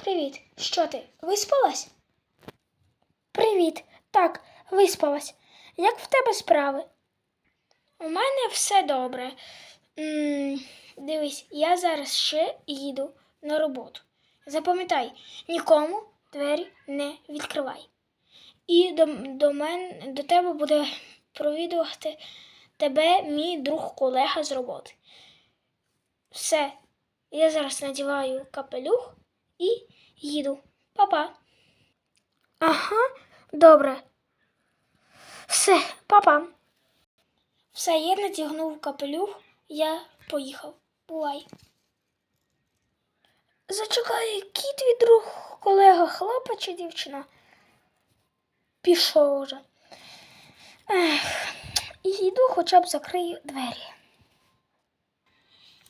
Привіт. Що ти? Виспалась? Привіт. Так, виспалась. Як в тебе справи? У мене все добре. м дивись, я зараз ще їду на роботу. Запам'ятай, нікому двері не відкривай. І до, до мене до тебе буде провідувати тебе мій друг колега з роботи. Все, я зараз надіваю капелюх і їду. Па-па. Ага, добре. Все, па-па. Все, я надягнув капелюх, я поїхав. Бувай. Зачекай, який твій друг, колега, хлопець чи дівчина? Пішов уже. Ех, йду хоча б закрию двері.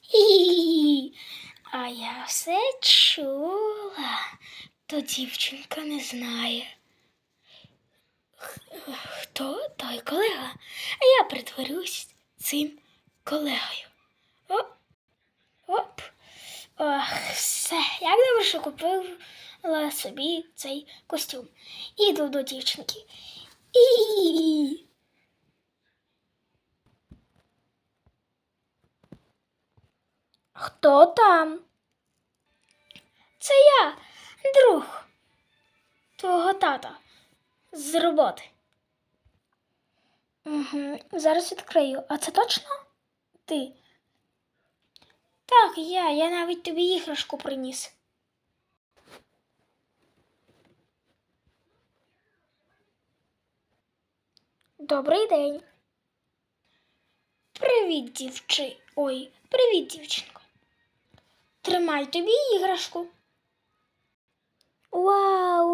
Хі-хі-хі. А я все чула, то дівчинка не знає. Хто той колега? А я притворюсь цим колегою. Оп. Оп. Ох, все. Як добре, що купила собі цей костюм. Іду до дівчинки. І. Хто там? Це я, друг твого тата з роботи. Угу, зараз відкрию. А це точно ти? Так, я. Я навіть тобі іграшку приніс. Добрий день. Привіт, дівчи. Ой, привіт, дівчинко. Тримай тобі іграшку.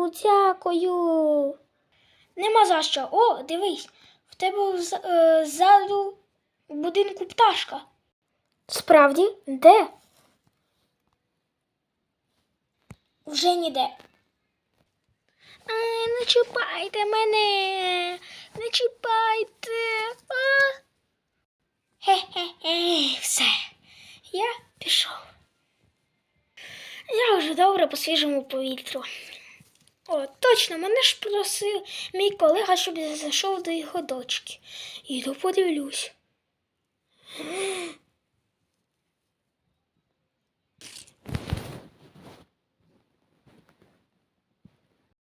Вау, дякую. Нема за що. О, дивись, в тебе е, ззаду в будинку пташка. Справді, де? Вже ніде. Ай, не чіпайте мене. Не чіпайте. Хе-хе-хе, все. Я пішов. Я вже добре по свіжому повітрю. О, точно, мене ж просив мій колега, щоб я зайшов до його дочки. Іду подивлюсь.